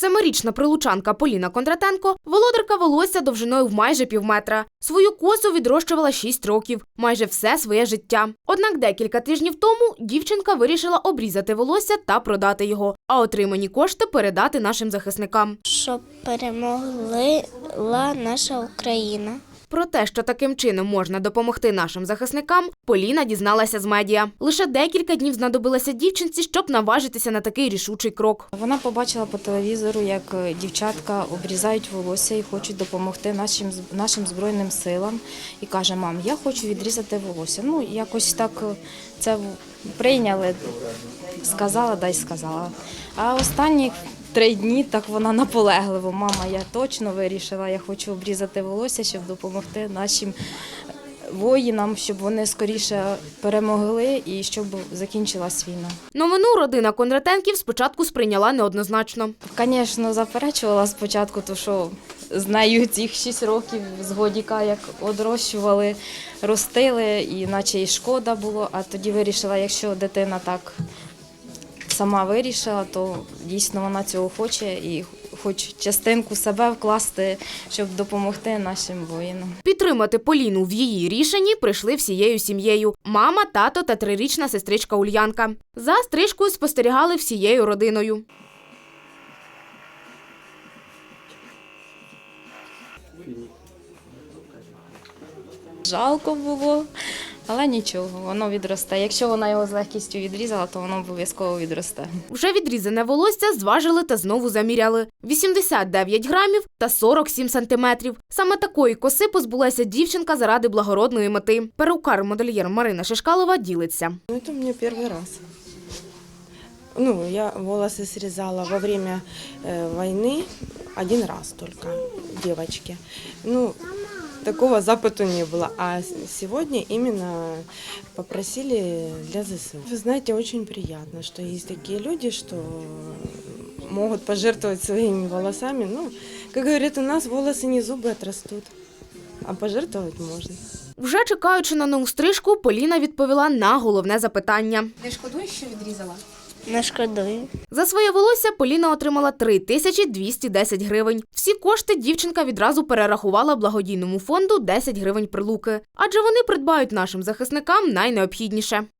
Семирічна прилучанка Поліна Кондратенко володарка волосся довжиною в майже півметра. Свою косу відрощувала 6 років, майже все своє життя. Однак декілька тижнів тому дівчинка вирішила обрізати волосся та продати його, а отримані кошти передати нашим захисникам. щоб перемогла наша Україна. Про те, що таким чином можна допомогти нашим захисникам, Поліна дізналася з медіа. Лише декілька днів знадобилося дівчинці, щоб наважитися на такий рішучий крок. Вона побачила по телевізору, як е, дівчатка обрізають волосся і хочуть допомогти нашим нашим збройним силам. І каже: мам, я хочу відрізати волосся. Ну якось так е, це прийняли. Сказала, дай сказала. А останні три дні так вона наполегливо. Мама, я точно вирішила, я хочу обрізати волосся, щоб допомогти нашим воїнам, щоб вони скоріше перемогли і щоб закінчилась війна. Новину родина Кондратенків спочатку сприйняла неоднозначно. Звісно, заперечувала спочатку, то що з нею цих 6 років з годіка, як одрощували, ростили, і наче і шкода було. А тоді вирішила, якщо дитина так сама вирішила, то дійсно вона цього хоче і хоч частинку себе вкласти, щоб допомогти нашим воїнам. Підтримати Поліну в її рішенні прийшли всією сім'єю: мама, тато та трирічна сестричка Ульянка. За стрижкою спостерігали всією родиною. Жалко було, але нічого, воно відросте. Якщо вона його з легкістю відрізала, то воно обов'язково відросте. Вже відрізане волосся зважили та знову заміряли 89 грамів та 47 сантиметрів. Саме такої коси позбулася дівчинка заради благородної мети. Перукар-модельєр Марина Шишкалова ділиться. Ну, это у меня первый раз. Ну, я волосы срезала во время э, войны один раз только девочке. Ну, такого запыта не было. А с- сегодня именно попросили для ЗСУ. Вы знаете, очень приятно, что есть такие люди, что могут пожертвовать своими волосами. Ну, как говорят у нас, волосы не зубы отрастут, а пожертвовать можно. Вже чекаючи на нову стрижку, Поліна відповіла на головне запитання. Не шкодую. За своє волосся Поліна отримала 3210 гривень. Всі кошти дівчинка відразу перерахувала благодійному фонду 10 гривень прилуки, адже вони придбають нашим захисникам найнеобхідніше.